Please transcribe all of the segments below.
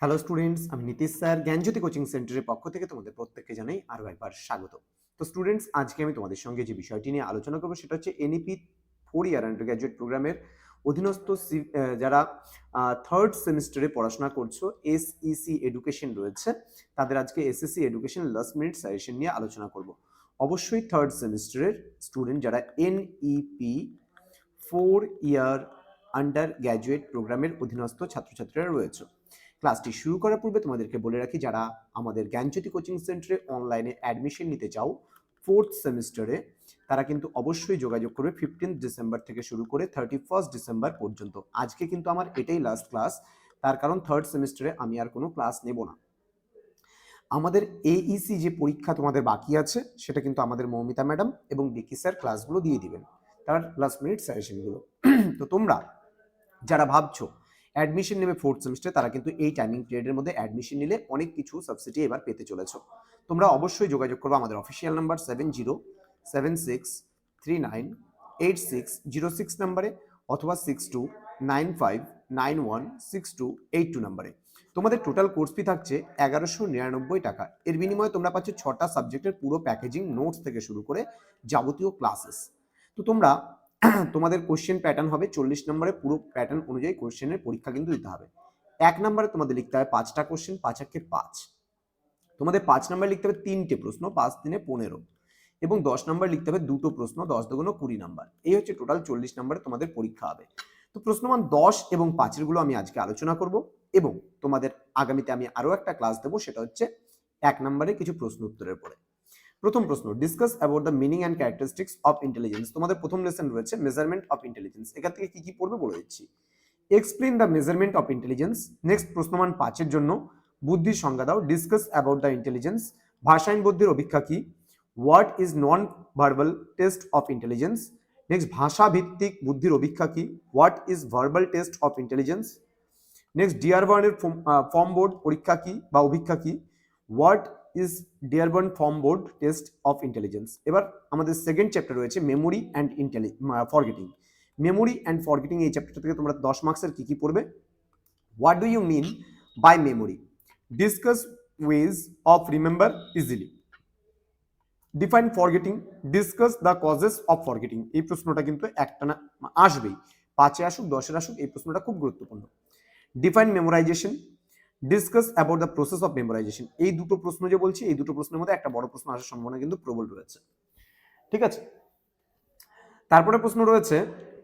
Hello students আমি Nitish sir Gyanjyoti coaching সেন্টারের পক্ষ থেকে তোমাদের প্রত্যেককে জানাই আরও একবার স্বাগত। তো স্টুডেন্টস আজকে আমি তোমাদের সঙ্গে যে বিষয়টি নিয়ে আলোচনা করব সেটা হচ্ছে NEP four year undergraduate প্রোগ্রামের অধীনস্থ যারা থার্ড সেমিস্টারে পড়াশোনা করছ এসইসি এডুকেশন রয়েছে, তাদের আজকে SSC education last minute suggestion নিয়ে আলোচনা করব। অবশ্যই থার্ড সেমিস্টারের স্টুডেন্ট যারা NEP four year undergraduate প্রোগ্রামের অধীনস্থ ছাত্রছাত্রীরা রয়েছে। ক্লাসটি শুরু করার পূর্বে তোমাদেরকে বলে রাখি, যারা আমাদের জ্ঞানজ্যোতি কোচিং সেন্টারে অনলাইনে অ্যাডমিশন নিতে চাও ফোর্থ সেমিস্টারে তারা কিন্তু অবশ্যই যোগাযোগ করবে ফিফটিন্থ ডিসেম্বর থেকে শুরু করে থার্টি ফার্স্ট ডিসেম্বর পর্যন্ত। আজকে কিন্তু আমার এটাই লাস্ট ক্লাস তার কারণ থার্ড সেমিস্টারে আমি আর কোনো ক্লাস নেব না। আমাদের এইইসি যে পরীক্ষা তোমাদের বাকি আছে, সেটা কিন্তু আমাদের মৌমিতা ম্যাডাম এবং বিকি স্যার ক্লাসগুলো দিয়ে দিবেন। তার লাস্ট মিনিট সাজেশনগুলো তো তোমরা, যারা ভাবছ অ্যাডমিশন নেবে ফোর্থ সেমিস্টার তারা কিন্তু এই টাইমিং পিরিয়ডের মধ্যে অ্যাডমিশন নিলে অনেক কিছু সাবসিডি এবার পেতে চলেছো। তোমরা অবশ্যই যোগাযোগ করবে আমাদের official number seven zero seven six three nine eight six zero six নাম্বারে অথবা six two nine five nine one six two eight two নাম্বারে তোমাদের টোটাল কোর্স ফি থাকছে এগারোশো নিরানব্বই টাকা। এর বিনিময়ে তোমরা পাচ্ছ ছটা সাবজেক্টের পুরো প্যাকেজিং নোটস থেকে শুরু করে যাবতীয় ক্লাসেস তো তোমরা তোমাদের কোশ্চেন প্যাটার্ন হবে চল্লিশ নম্বরে পুরো প্যাটার্ন অনুযায়ী কোশ্চেনের পরীক্ষা কিন্তু দিতে হবে। এক নম্বরে তোমাদের লিখতে হবে পাঁচটা কোশ্চেন পাঁচ একে পাঁচ। তোমাদের পাঁচ নম্বরে লিখতে হবে তিনটে প্রশ্ন, পাঁচ দিনে পনেরো। এবং দশ নম্বরে লিখতে হবে দুটো প্রশ্ন, দশ দুগুণ কুড়ি নাম্বার। এই হচ্ছে টোটাল চল্লিশ নম্বরে তোমাদের পরীক্ষা হবে। তো প্রশ্নমান দশ এবং পাঁচেরগুলো আমি আজকে আলোচনা করব এবং তোমাদের আগামীতে আমি আরও একটা ক্লাস দেবো, সেটা হচ্ছে এক নম্বরে কিছু প্রশ্ন উত্তরের পরে। প্রথম প্রশ্ন discuss about the meaning and characteristics of intelligence তোমাদের প্রথম লেসন রয়েছে মেজারমেন্ট অফ ইন্টেলিজেন্স এখান থেকে কি কি পড়বে বলে দিচ্ছি। Explain the measurement of intelligence next প্রশ্নমান পাঁচের জন্য, বুদ্ধির সংজ্ঞা দাও। ডিসকাস অ্যাবাউট দ্য ইন্টেলিজেন্স ভাষায়ন বুদ্ধির অভিক্ষা কি? What is non verbal test of intelligence next ভাষা ভিত্তিক বুদ্ধির অভিক্ষা কি? What is verbal test of intelligence next ডিয়ারবার্নের form board পরীক্ষা কি বা অভিক্ষা কি? What is Dearborn form board test of intelligence এবার আমাদের সেকেন্ড চ্যাপ্টার রয়েছে মেমোরি অ্যান্ড ইন্টেলি ফরগেটিং মেমোরি অ্যান্ড ফরগেটিং এই চ্যাপ্টার থেকে তোমরা দশ মার্কসের কি কি পড়বে? What do you mean by memory discuss ways of remember easily define forgetting discuss the causes of forgetting এই প্রশ্নটা কিন্তু একটা না, আসবেই। পাঁচে আসুক, দশের আসুক, এই প্রশ্নটা খুব গুরুত্বপূর্ণ। Define memorization discuss about the process of memorization এই দুটো প্রশ্ন যে বলছি, এই দুটো প্রশ্নের মধ্যে একটা বড় প্রশ্ন আসার সম্ভাবনা কিন্তু প্রবল রয়েছে। ঠিক আছে? তারপরে প্রশ্ন রয়েছে,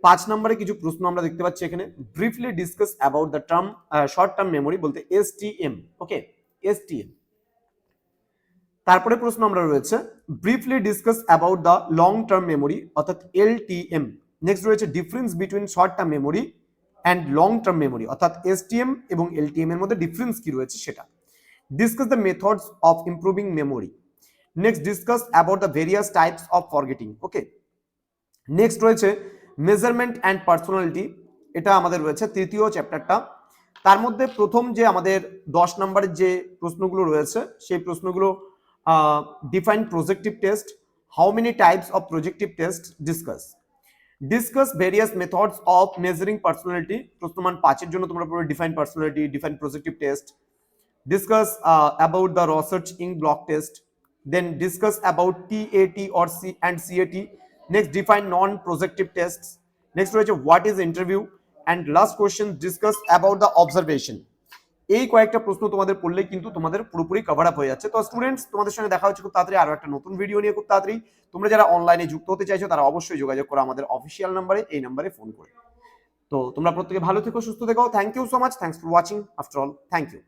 পাঁচ নম্বরে কিছু প্রশ্ন আমরা দেখতে পাচ্ছি এখানে। Briefly discuss about the term short term memory বলতে এসটিএম ওকে এসটিএম তারপরে প্রশ্ন আমরা রয়েছে briefly discuss about the long term memory অর্থাৎ এলটিএম নেক্সট রয়েছে difference between short term memory and long term memory অর্থাৎ এসটিএম এবং এলটিএম এর মধ্যে ডিফারেন্স কি রয়েছে সেটা। Discuss the methods of improving memory next discuss about the various types of forgetting okay next রয়েছে মেজারমেন্ট অ্যান্ড পার্সোনালিটি এটা আমাদের রয়েছে তৃতীয় চ্যাপ্টারটা তার মধ্যে প্রথম যে আমাদের দশ নম্বরের যে প্রশ্নগুলো রয়েছে, সেই প্রশ্নগুলো define projective test how many types of projective test discuss discuss various methods of measuring personality প্রশ্নমান পাঁচের জন্য তোমরা পুরো define personality define projective test discuss about the research in block test then discuss about TAT or C and CAT next define non projective test next রয়েছে what is interview and last question discuss about the observation এই কয়েকটা প্রশ্ন তোমাদের পড়লে কিন্তু তোমাদের পুরোপুরি cover up হয়ে যাচ্ছে। তো স্টুডেন্টস তোমাদের সঙ্গে দেখা হচ্ছে খুব তাড়াতাড়ি আরও একটা নতুন ভিডিও নিয়ে খুব তাড়াতাড়ি। তোমরা যারা অনলাইনে যুক্ত হতে চাইছো, তারা অবশ্যই যোগাযোগ করো আমাদের অফিসিয়াল নাম্বারে এই নাম্বারে ফোন করে। তো তোমরা প্রত্যেকে ভালো থেকো, সুস্থ থেকো। Thank you so much thanks for watching after all thank you